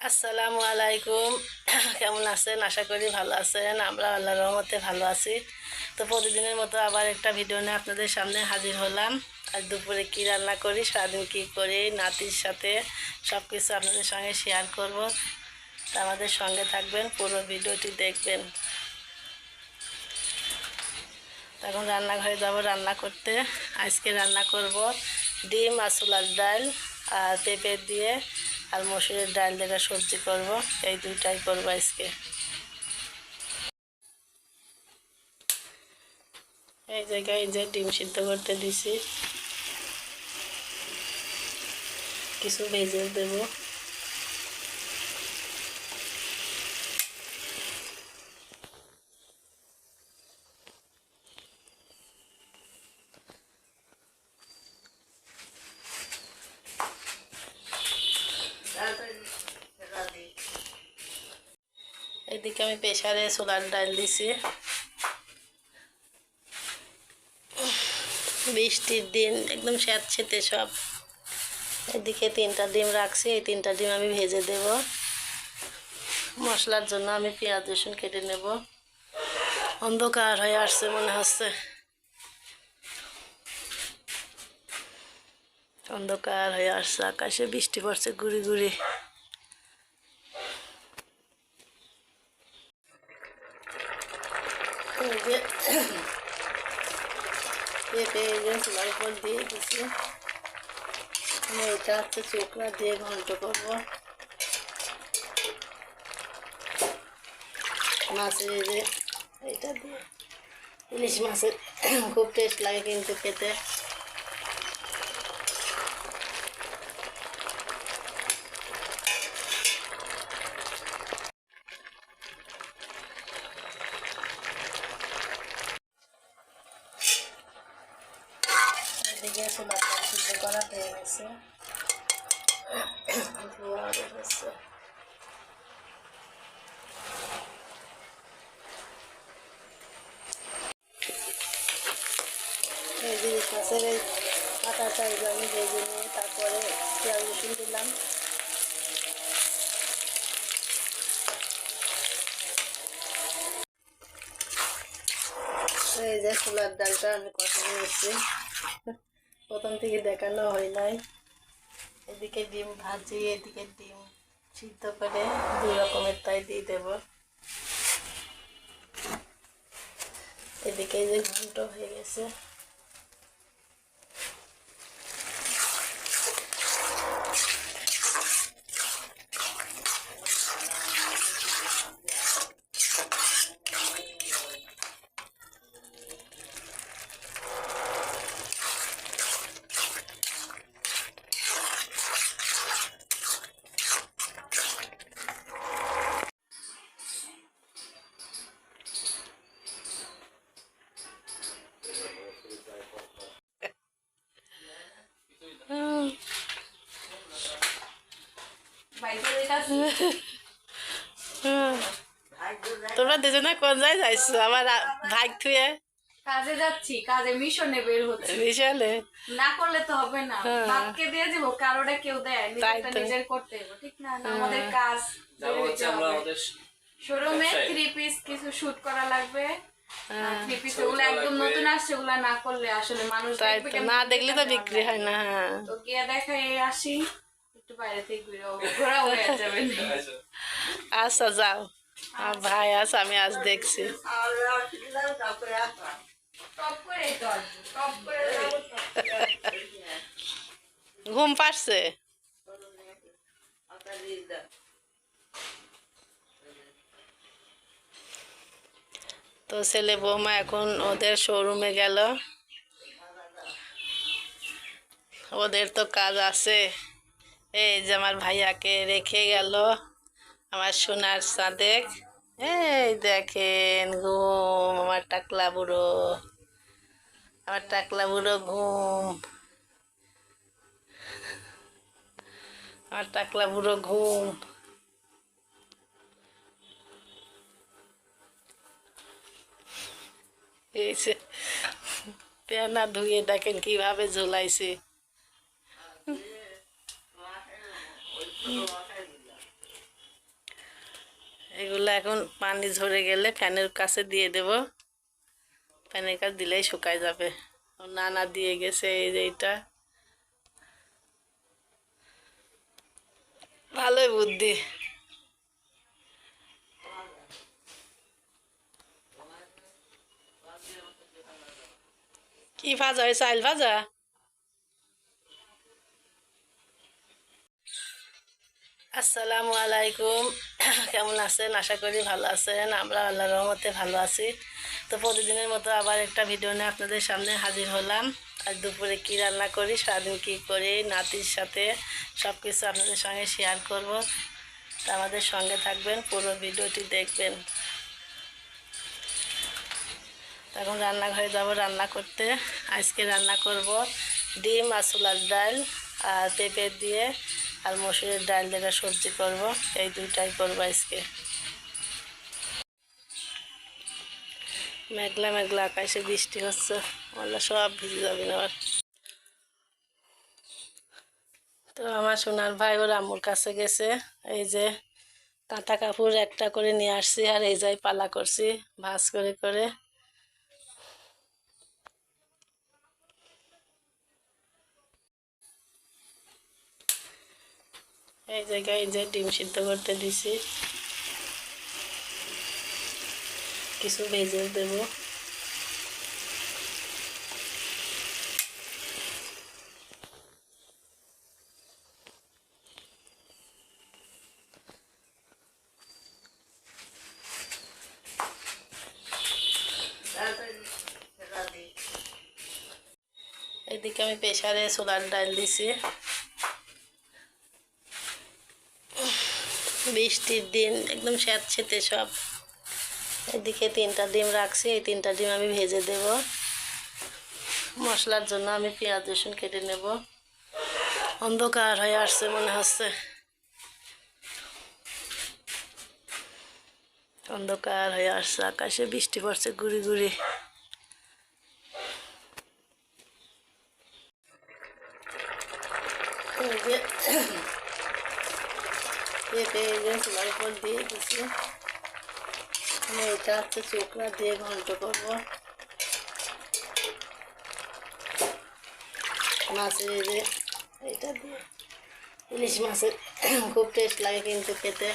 আসসালামু আলাইকুম। কেমন আছেন? আশা করি ভালো আছেন। আমরা আল্লাহ রহমতে ভালো আছি। তো প্রতিদিনের মতো আবার একটা ভিডিও নিয়ে আপনাদের সামনে হাজির হলাম। আজ দুপুরে কী রান্না করি, সারাদিন কী করি, নাতির সাথে সব কিছু আপনাদের সঙ্গে শেয়ার করব। তা আমাদের সঙ্গে থাকবেন, পুরো ভিডিওটি দেখবেন। তখন রান্নাঘরে যাব রান্না করতে। আজকে রান্না করব ডিম আর ছোলার ডাল আর পেঁপে দিয়ে আর মসুরের ডাল দিয়ে সবজি করব। এই দুইটাই করব আজকে। এই জায়গায় যে ডিম সিদ্ধ করতে দিছি। কিছু ভেজে দেবো এদিকে আমি প্রেশারে সোলার ডাল দিছি। বৃষ্টির দিন একদম স্যাঁতছেতে সব। এদিকে তিনটা ডিম রাখছি, এই তিনটা ডিম আমি ভেজে দেব। মশলার জন্য আমি পেঁয়াজ, রসুন কেটে নেব। অন্ধকার হয়ে আসছে মনে হচ্ছে। অন্ধকার হয়ে আসছে, আকাশে বৃষ্টি পড়ছে, গুড়ি গুড়ি। এটা হচ্ছে চোখলা দিয়ে ঘন্ট করব মাছের যে এটা দিয়ে ইলিশ মাছের খুব টেস্ট লাগে কিন্তু খেতে এদিকে চুলাটা সিদ্ধ করা গেছে ধোয়া গেছে এই জিনিস এই আমি ভেজে নিয়ে তারপরে পেঁয়াজ রসুন দিলাম এই যে ছোলার ডালটা আমি কষে নিয়েছি প্রথম থেকে দেখানো হয় নাই। এদিকে ডিম ভাজি, এদিকে ডিম সিদ্ধ করে দুই রকমের তাই দিয়ে দেব। এদিকে যে ঘন্ট হয়ে গেছে। তোমরা দুজনে কোন যায় যাইছো? আমার ভাগ থুয়ে কাজে যাচ্ছি কাজে মিশনে বের হচ্ছে। বিশালে না করলে তো হবে না। হ্যাঁ। বাপকে দিয়ে দিব কারোটা কেউ দেয় নিজেরটা নিজের করতে হবে ঠিক না? না আমাদের কাজ শোরুমে থ্রি পিস কিছু শুট করা লাগবে। হ্যাঁ। থ্রি পিস ছবি ওগুলো একদম নতুন আসছে ওগুলো না করলে আসলে মানুষ না দেখলে তো বিক্রি হয় না হ্যাঁ। তো গিয়ে দেখাই আসি। একটু বাইরে থেকে ঘুরে ঘোরা হয়ে যাবে আচ্ছা যাও আমার ভাই আছে আমি আজ দেখছি। ঘুম পাচ্ছে তো ছেলে বৌমা এখন ওদের শোরুমে গেল। ওদের তো কাজ আছে। এই যে আমার ভাইয়াকে রেখে গেল, আমার সোনার সাদেক। এই দেখেন, ঘুম, আমার টাকলা বুড়ো। আমার টাকলা বুড়ো ঘুম। আমার টাকলা বুড়ো ঘুম। এই যে পেয়ানা ধুয়ে দেখেন কীভাবে ঝোলাইছে। এগুলো এখন পানি ঝরে গেলে ফ্যানের কাছে দিয়ে দেব। ফ্যানের কাছে দিলেই শুকায় যাবে। নানা দিয়ে গেছে এই যে এইটা ভালোই বুদ্ধি। কি ভাজা হয় চাইল ভাজা? আসসালামু আলাইকুম। কেমন আছেন? আশা করি ভালো আছেন। আমরা আল্লাহ রহমতে ভালো আছি। তো প্রতিদিনের মতো আবার একটা ভিডিও নিয়ে আপনাদের সামনে হাজির হলাম। আজ দুপুরে কি রান্না করি, সারাদিন কী করি, নাতির সাথে সব কিছু আপনাদের সঙ্গে শেয়ার করব। তা আমাদের সঙ্গে থাকবেন, পুরো ভিডিওটি দেখবেন। এখন রান্নাঘরে যাব রান্না করতে। আজকে রান্না করব ডিম আর ছোলার ডাল আর পেঁপে দিয়ে আর মসুরের ডাল দিয়ে সবজি করব, এই দুইটাই করব আজকে। মেঘলা মেঘলা আকাশে বৃষ্টি হচ্ছে বললে সব ভিজে যাবে না আবার। তো আমার সোনার ভাই ওর আম্মুর কাছে গেছে, এই যে কাঁথা কাপড় একটা করে নিয়ে আসছি আর এই যাই পালা করছি, ভাজ করে করে। এই জায়গায় যে ডিম সিদ্ধ করতে দিছি। কিছু ভেজে দেব। এদিকে আমি প্রেশারে সোলার ডাল দিছি। বৃষ্টির দিন, একদম স্যাঁতসেতে সব। এদিকে তিনটা ডিম রাখছি, এই তিনটা ডিম আমি ভেজে দেব। মশলার জন্য আমি পেঁয়াজ, রসুন কেটে নেব। অন্ধকার হয়ে আসছে মনে হচ্ছে। অন্ধকার হয়ে আসছে, আকাশে বৃষ্টি পড়ছে গুড়ি গুড়ি। যে পেঁপে যে চুলার উপর দিয়ে দিচ্ছি এটা হচ্ছে চোখরা দিয়ে ঘন্ট করব। মাছের এই যে এটা দিয়ে, ইলিশ মাছের খুব টেস্ট লাগে কিন্তু খেতে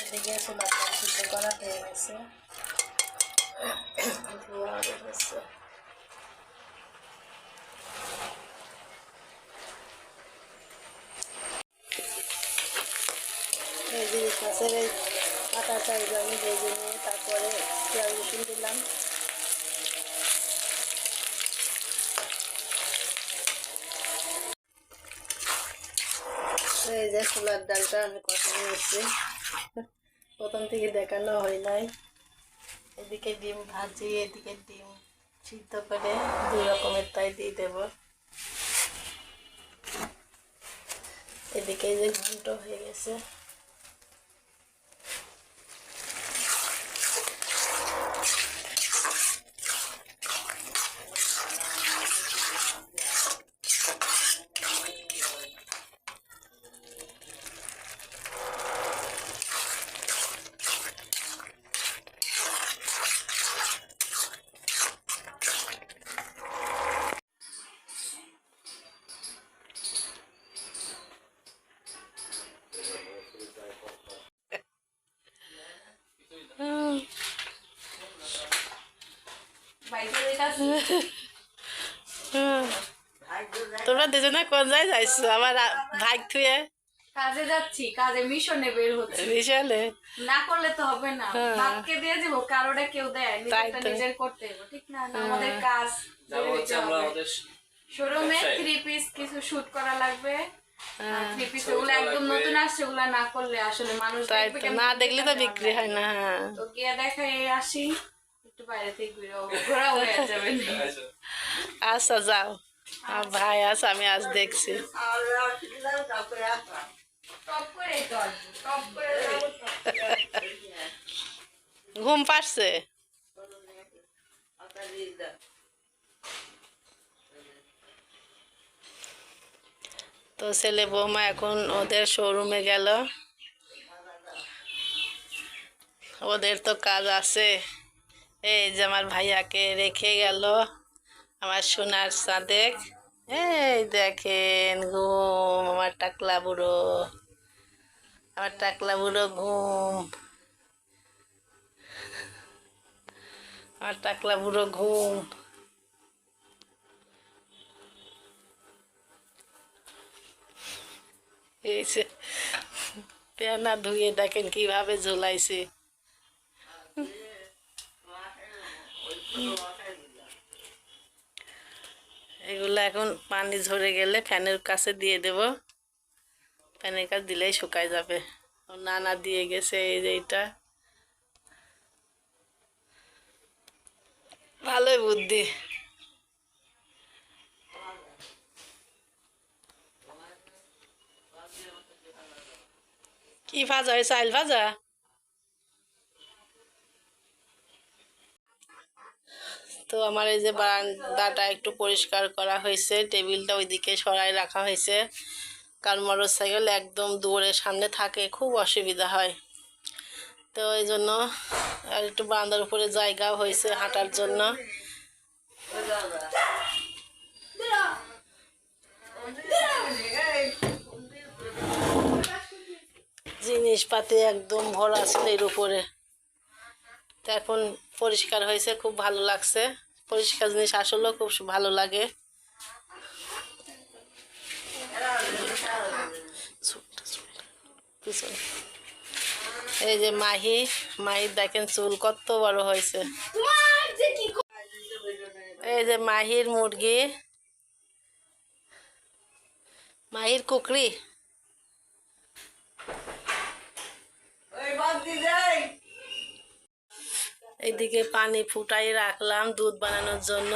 এদিকে চুলাটা সিদ্ধ করা হয়ে গেছে ধোয়া হয়ে গেছে মাছের এই পাতা চাইলে আমি ভেজে নিয়ে তারপরে পেঁয়াজ রসুন দিলাম। এই যে ছোলার ডালটা আমি কষা নিয়েছি প্রথম থেকে দেখানো হয় নাই। এদিকে ডিম ভাজি, এদিকে ডিম সিদ্ধ করে দুই রকমের তাই দিয়ে দেব। এদিকে যে ঘন্ট হয়ে গেছে। তোমরা দুজনে কোন যায় যাইছো? আমার ভাগ থুয়ে কাজে যাচ্ছি কাজে মিশনে বের হচ্ছে। বিশালে না করলে তো হবে না। হ্যাঁ। বাপকে দিয়ে দিব কারোটা কেউ দেয় নিজেরটা নিজের করতে হবে ঠিক না? না আমাদের কাজ শোরুমে থ্রি পিস কিছু শুট করা লাগবে। হ্যাঁ, একদম নতুন আসছে ওগুলা না করলে আসলে মানুষ না দেখলে তো বিক্রি হয় না হ্যাঁ। তো গিয়ে দেখাই আসি। আচ্ছা যাও ভাই আছে আমি আজ দেখছি টপ করে তো আসব টপ করে যাব তো। ঘুম পাচ্ছে তো ছেলে বৌমা এখন ওদের শোরুমে গেল। ওদের তো কাজ আছে। এই যে আমার ভাইয়াকে রেখে গেল, আমার সোনার সাদেক। এই দেখেন, ঘুম, আমার টাকলা বুড়ো। আমার টাকলা বুড়ো ঘুম। আমার টাকলা বুড়ো ঘুম। পেয়ানা ধুয়ে দেখেন কীভাবে ঝুলাইছে। এগুলো এখন পানি ঝরে গেলে ফ্যানের কাছে দিয়ে দেব। ফ্যানের কাছে দিলেই শুকায় যাবে। নানা দিয়ে গেছে, এই যে এইটা ভালোই বুদ্ধি। কি ভাজা হয়েছে? আইল ভাজা? আমার এই যে বারান্দাটা একটু পরিষ্কার করা হয়েছে, টেবিলটা ওইদিকে সরাই রাখা হয়েছে। কারণ মোটর সাইকেল একদম দুয়ারের সামনে থাকে, খুব অসুবিধা হয়। তো এই জন্য আর একটু বারান্দার উপরে জায়গাও হয়েছে হাঁটার জন্য। জিনিসপাতি একদম ভরা ছিল এর উপরে। তো এখন পরিষ্কার হয়েছে, খুব ভালো লাগছে। পরিষ্কার জিনিস আসলেও খুব ভালো লাগে। এই যে মাহি মাহির দেখেন চুল কত বড় হয়েছে। এই যে মাহির মুরগি। মাহির কুকরি এইদিকে পানি ফুটাই রাখলাম দুধ বানানোর জন্য,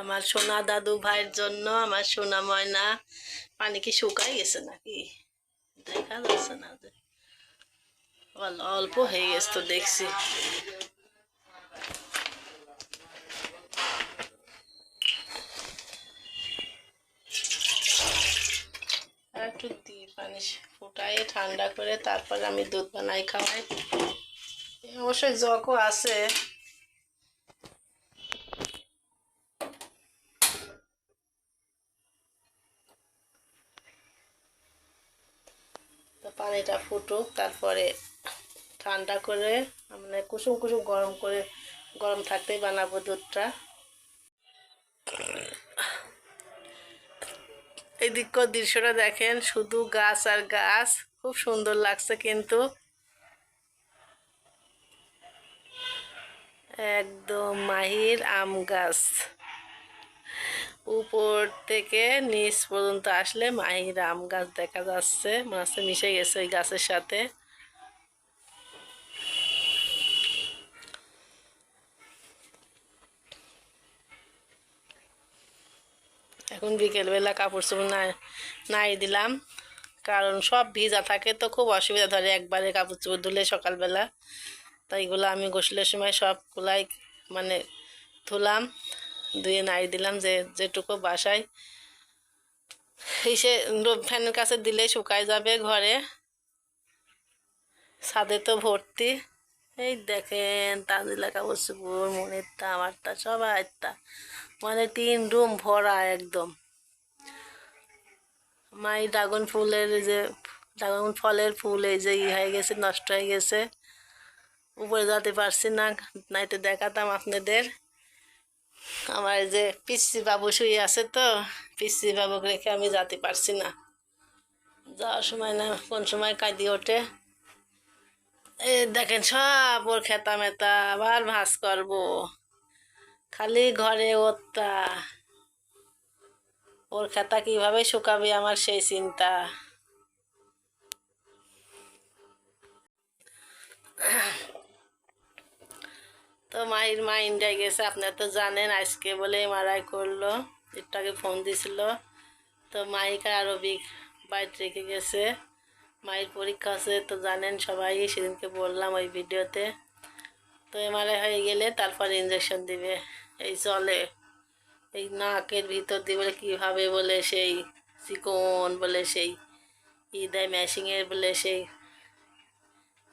আমার সোনা দাদু ভাইয়ের জন্য, আমার সোনা ময়না। পানি কি শুকাই গেছে নাকি? দেখা যাচ্ছে না অল্প হয়ে গেছে তো দেখছি। একটু দিই পানি ফুটাই ঠান্ডা করে তারপর আমি দুধ বানাই খাওয়াই। অবশ্যই জকও আছে পানিটা ফুটুক, তারপরে ঠান্ডা করে মানে কুসুম কুসুম গরম করে, গরম থাকতেই বানাবো দুধটা। এদিকের দৃশ্যটা দেখেন, শুধু গাছ আর গাছ, খুব সুন্দর লাগছে কিন্তু। একদম মাহির আম গাছ। উপর থেকে নিচ পর্যন্ত আসলে মাহির আম গাছ দেখা যাচ্ছে। হচ্ছে মিশে গেছে ওই গাছের সাথে। এখন বিকেলবেলা কাপড় চোপড় না নাই দিলাম। কারণ সব ভিজা থাকে, তো খুব অসুবিধা ধরে একবারে কাপড় চোপড় ধুলে সকালবেলা। তাই এগুলো আমি গোসলের সময় সবগুলাই মানে ধুলাম, ধুয়ে নাই দিলাম যে যেটুকু বাসায়। এসে ফ্যানের কাছে দিলেই শুকায় যাবে ঘরে। ছাদে তো ভর্তি। এই দেখেন তাজিলা কাপড় চোপড় মনেরটা আমারটা সবাইটা মানে তিন রুম ভরা একদম। মাই ড্রাগন ফুলের যে, ড্রাগন ফলের ফুল এই যে ই হয়ে গেছে, নষ্ট হয়ে গেছে। উপরে যেতে পারছি না, নাইতে দেখাতাম আপনাদের। আমার যে পিসি বাবু শুয়ে আছে তো, পিসি বাবুকে রেখে আমি যেতে পারছি না। যাওয়ার সময় না, কোন সময় কাঁদি ওঠে। এ দেখেন সব ওর খেতা মেতা, আবার ভাস করব। খালি ঘরে ওরটা। ওর খেতা কীভাবে শুকাবে আমার সেই চিন্তা। তো মায়ের মা ইন্ডিয়ায় গেছে, আপনারা তো জানেন আজকে বলে মারাই করল একটু আগে ফোন দিছিল। তো মাইকা আরবিক বাড়িতে রেখে গেছে। মায়ের পরীক্ষা আছে, তো জানেন সবাই, সেদিনকে বললাম ওই ভিডিওতে। তো এমআরআই হয়ে গেলে তারপর ইঞ্জেকশন দিবে। এই চলে। এই নাকের ভিতর দিয়ে বলে, কীভাবে বলে সেই চিকন বলে সেই ই দেয় ম্যাশিংয়ের বলে সেই,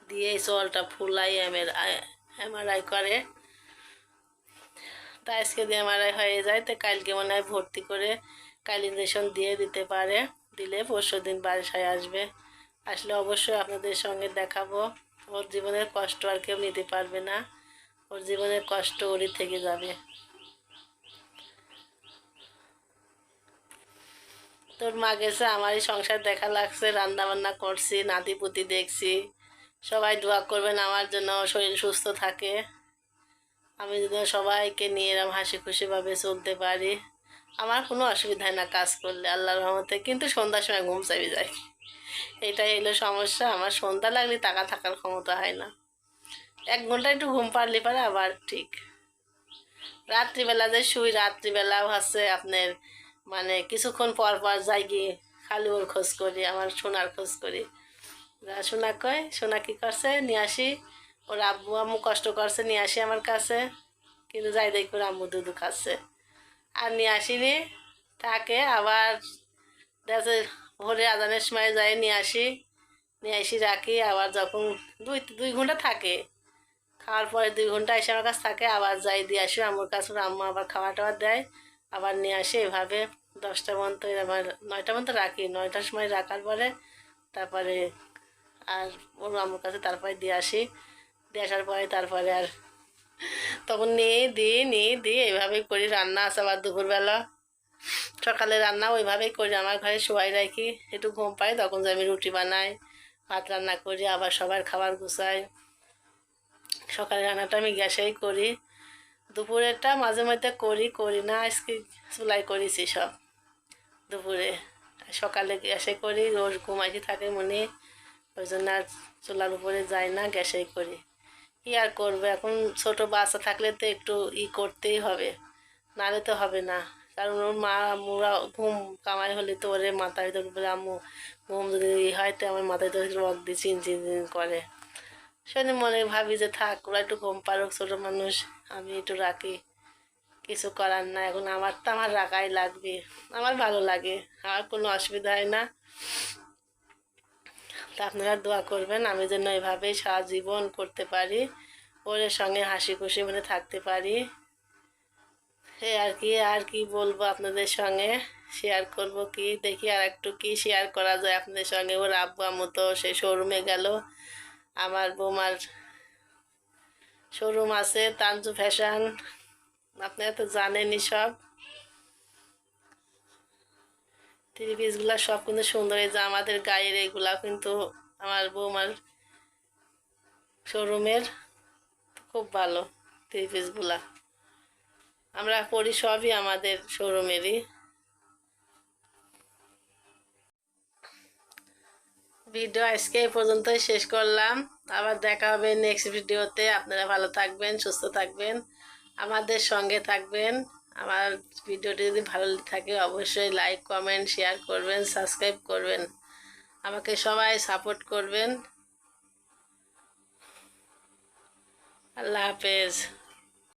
দিয়ে চলটা ফুলাই এমের এমআরআই করে। তা আজকে দিয়ে এমআরআই হয়ে যায়, তো কালকে মনে হয় ভর্তি করে কাল ইঞ্জেকশন দিয়ে দিতে পারে। দিলে পরশু দিন বাসায় আসবে। আসলে অবশ্যই আপনাদের সঙ্গে দেখাবো। ওর জীবনের কষ্ট আর কেউ নিতে পারবে না। ওর জীবনের কষ্ট ওরই থেকে যাবে। তোর মা গেছে, আমারই সংসার দেখা লাগছে রান্না বান্না করছি, নাতি পুতি দেখছি। সবাই দোয়া করবেন আমার জন্য শরীর সুস্থ থাকে। আমি যেন সবাইকে নিয়ে এরম হাসি খুশিভাবে চলতে পারি। আমার কোনো অসুবিধা না কাজ করলে আল্লাহর রহমতে। কিন্তু সন্ধ্যার সময় ঘুম চাবি যায় এটাই হলো সমস্যা। আমার সন্ধ্যা লাগলে টাকা থাকার ক্ষমতা হয় না। এক ঘণ্টা একটু ঘুম পারলে পারে, আবার ঠিক। রাত্রিবেলা যে শুই, রাত্রিবেলাও হচ্ছে আপনার মানে কিছুক্ষণ পর পর যাই গিয়ে খালি ওর খোঁজ করি, আমার সোনার খোঁজ করি। সোনা কয়, সোনা কী করছে? নিয়ে আসি। ওর আব্বু, আম্মু কষ্ট করছে, নিয়ে আসি আমার কাছে। কিন্তু যাই দেখি ওর আম্মু দুধু খাচ্ছে। আর নিয়ে আসিনি। তাকে আবার দেখে ভোরে আজানের সময় যাই, নিয়ে আসি। নিয়ে আসি রাখি। আবার যখন দুই দুই ঘণ্টা থাকে, খাওয়ার পরে দুই ঘণ্টা এসে আমার কাছে থাকে। আবার যাই, দিয়ে আসি আমার কাছে। আম্মু আবার খাবার টাবার দেয়। আবার নিয়ে আসি এভাবে। দশটা পর্যন্ত আবার নয়টা পর্যন্ত রাখি। নয়টার সময় রাখার পরে তারপরে আর ওর আম্মুর কাছে তারপরে দিয়ে আসি। দিয়ে আসার পরে তারপরে আর তখন নিয়ে দিই নিয়ে দিই এইভাবেই করি। রান্না আছে আবার দুপুরবেলা। সকালে রান্না ওইভাবেই করি। আমার ঘরে শোয়াই রাখি একটু ঘুম পাই তখন যে আমি রুটি বানাই, ভাত রান্না করি, আবার সবার খাবার গুছাই। সকালে রান্নাটা আমি গ্যাসেই করি। দুপুরেরটা মাঝে মধ্যে করি করি না, আজকে চুলাই করেছি সব। দুপুরে সকালে গ্যাসে করি, রোজ ঘুমাইছি থাকে মনে। ওই জন্য আর চুলার উপরে যাই না, গ্যাসেই করি। কি আর করবে? এখন ছোট বাচ্চা থাকলে তো একটু ই করতেই হবে। নাহলে তো হবে না। কারণ ওর মা আম্মুরা ঘুম কামাই হলে তো ওরে মাথায় ভিতর বলে, আম্মু, ঘুম যদি ই হয় তো আমার মাথায় তো রক দিয়ে চিন চিন করে। সেদিন মনে ভাবি যে, থাক, ওরা একটু ঘুম পারুক ছোটো মানুষ। আমি একটু রাখি। কিছু করার না এখন আমার তো আমার রাখাই লাগবে। আমার ভালো লাগে। আমার কোনো অসুবিধা হয় না। তা আপনারা দোয়া করবেন, আমি যেন এভাবেই সারা জীবন করতে পারি, ওর সঙ্গে হাসি খুশি মানে থাকতে পারি। এই আর কি আর কি বলব আপনাদের সঙ্গে? শেয়ার করব কি, দেখি আর একটু কি শেয়ার করা যায় আপনাদের সঙ্গে। ওর আব্বু আম্মু তো সেই শোরুমে গেল, আমার বৌমার শোরুম আছে, তানজু ফ্যাশন আপনারা তো জানেনই সব। থ্রি পিসগুলো সব কিন্তু সুন্দর যে আমাদের গায়ের এইগুলা কিন্তু আমার বৌমার শোরুমের খুব ভালো থ্রি পিসগুলা আমরা পরি সবই আমাদের শোরুমেরই ভিডিও আজকে এই পর্যন্তই শেষ করলাম। আবার দেখা হবে নেক্সট ভিডিওতে আপনারা ভালো থাকবেন, সুস্থ থাকবেন, আমাদের সঙ্গে থাকবেন। আমার ভিডিওটি যদি ভালো থাকে অবশ্যই লাইক কমেন্ট শেয়ার করবেন সাবস্ক্রাইব করবেন। আমাকে সবাই সাপোর্ট করবেন। আল্লাহ হাফেজ।